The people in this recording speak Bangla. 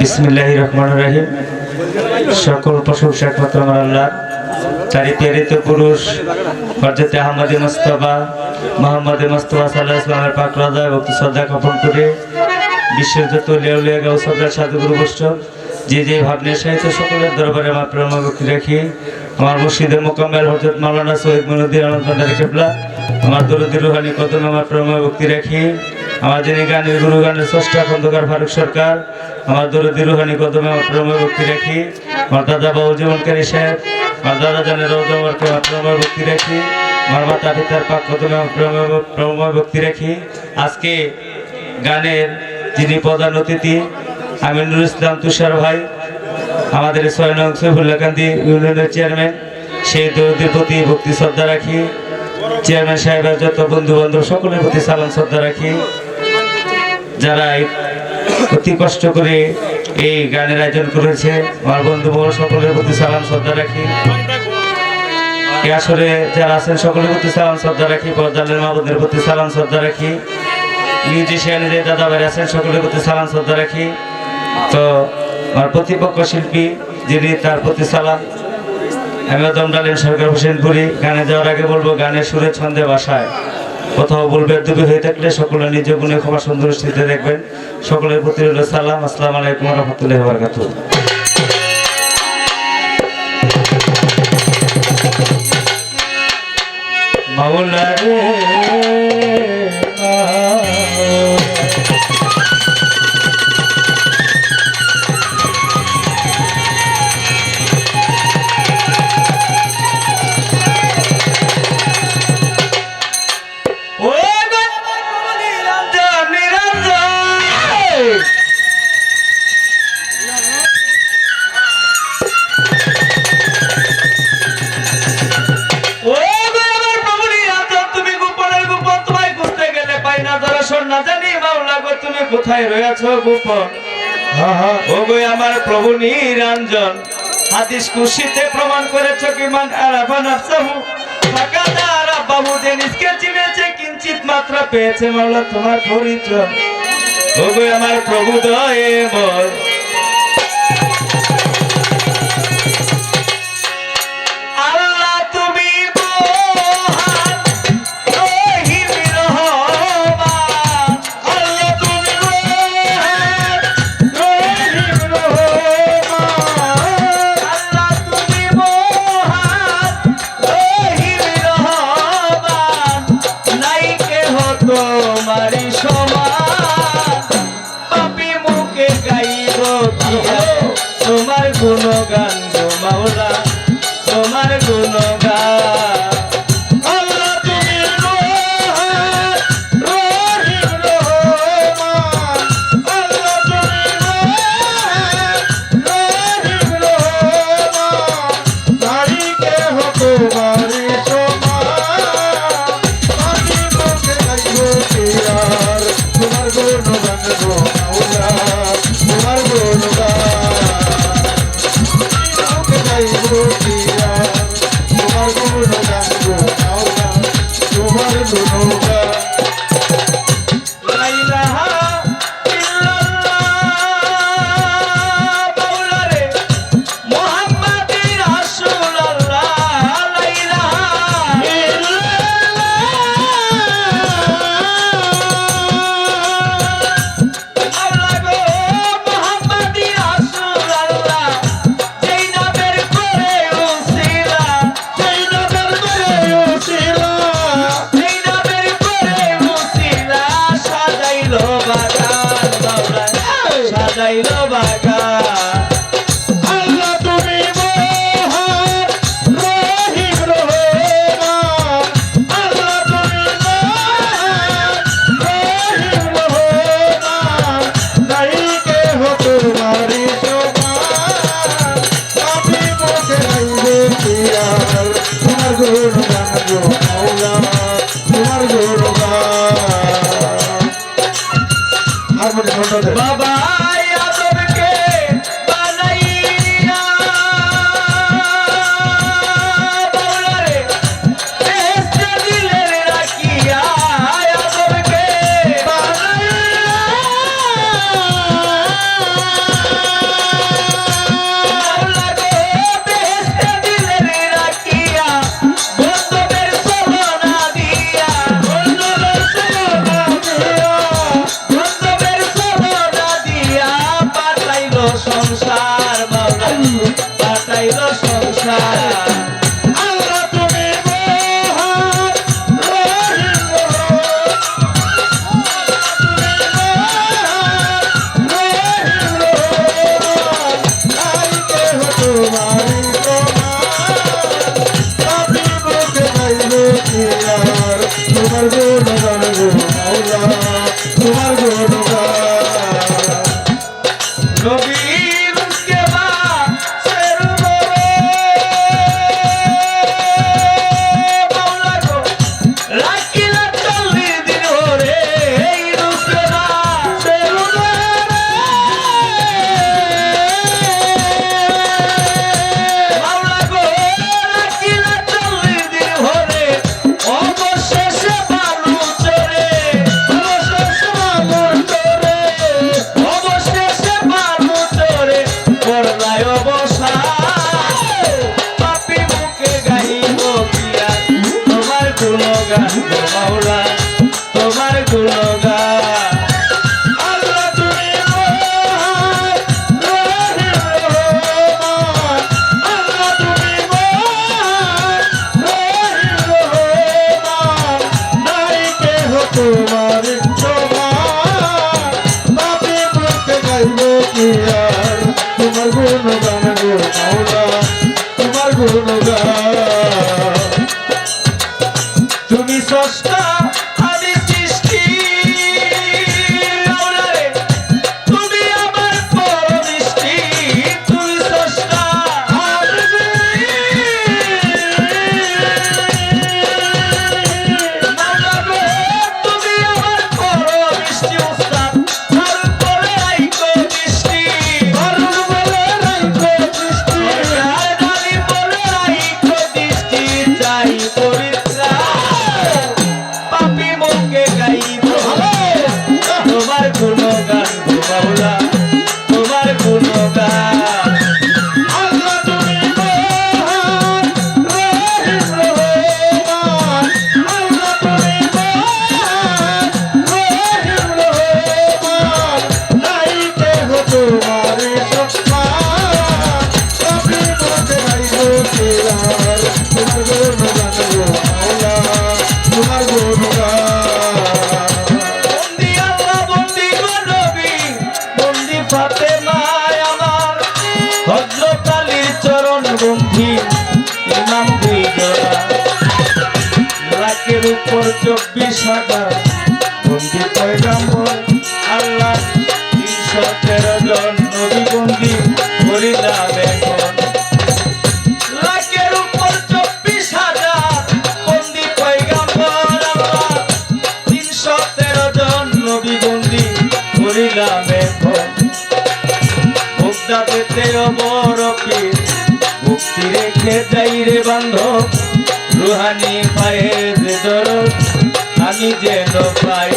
বিসমিল্লাহ রহমান রাহিম। সকল প্রশংসা একমাত্র আমার আল্লাহ, তারই প্রেরিত পুরুষ হরজতে আহমদে মোস্তফা, মোহাম্মদ মোস্তফা সাল্লাহ ইসলামের পাক রাজা ভক্তি শ্রদ্ধা জ্ঞাপন করে। বিশ্বের যত লেউলিয়া গাও সর্দার সাধুগুরু বৈষ্ণব যে যে ভাবনের সাহিত্য সকলের দরবারে আমার প্রেম ভক্তি রাখি। আমার মুর্শিদের মোকাম্মেল হজরত মাওলানা সৈয়দ মনুদ্দিন আহমদ ভান্ডারি কেবলা, আমার দরদি রুহানি কদমে আমার প্রেম ভক্তি রাখি। আমার যিনি গানের গুরু গানের স্রষ্টা খন্দকার ফারুক সরকার, আমার দরদি রুহানি কদমে আমার প্রেম ভক্তি রাখি, আমার দাদা বাবু জীবনকারী সাহেব, আমার দাদা জানের রৌদ্রকে আমার প্রেম ভক্তি রাখি, আমার মাতা পিতার পাক কদমে প্রেম ভক্তি রাখি আজকে গানের যিনি প্রধান অতিথি, আমিনুল ইসলাম তুষার ভাই, আমাদের ছয় নং সৈফুল্লাকান্দি ইউনিয়নের চেয়ারম্যান, সেই দরদের প্রতি ভক্তি শ্রদ্ধা রাখি। চেয়ারম্যান সাহেবের যত বন্ধু বান্ধব সকলের প্রতি সালাম শ্রদ্ধা রাখি। যারা অতি কষ্ট করে এই গানের আয়োজন করেছে, আমার বন্ধু বড় সকলের প্রতি সালাম, শ্রদ্ধা রাখি। আসরে যারা আছেন, সকলের প্রতি সালাম, শ্রদ্ধা রাখি। পর্দালের মা বোনদের প্রতি সালাম, শ্রদ্ধা রাখি। মিউজিশিয়ান দাদা ভাই আছেন, সকলের প্রতি সালাম, শ্রদ্ধা রাখি। তো আমার প্রতিপক্ষ শিল্পী, যিনি তার প্রতি সালাম। আমি অদম ডালিম সরকার হোসেনপুরি, গানে যাওয়ার আগে বলব, গানের সুরে ছন্দে বাসায় কোথাও বলবে দুবি হয়ে থাকলে সকলে নিজের গুণে ক্ষমা সুন্দর স্থিতি দেখবেন। সকলের প্রতি রইল সালাম, আসসালাম আলাইকুম রহমতুল্লাহ বারকাত মাওলা রে। পাই না জানি মাওলা গো তুমি কোথায় রয়েছো গোপন? ও গো আমার প্রভু নিরঞ্জন হাদিস কুশিতে প্রমাণ করেছ কি মান আরাফা নাফসাহু ফাকাদার বাবু যে নিজকে চিনেছে কিঞ্চিত মাত্র পেয়েছে মাওলা তোমার পরিচয়। ও গো আমার প্রভু দয়ে বল তোমার গুণগান গো মাওলা Hare Guru গুণ গান গো মাওলা তোমার গুণ গান নবী そして হাতে নাই আমার। ভদ্রকালীর চরণ গম্ভী ইমাম দুই জোড়া। নাকের উপর চব্বিশ হাজার। বন্দি পয়গাম্বর, আল্লাহ তিনশো তেরো জন নবী বন্দি হরিদাম এখন love. পেতে বড় পীর মুক্তি রেখে যাই রে বান্ধব। রুহানি পায়ে যে দরদ আমি যেন পাই।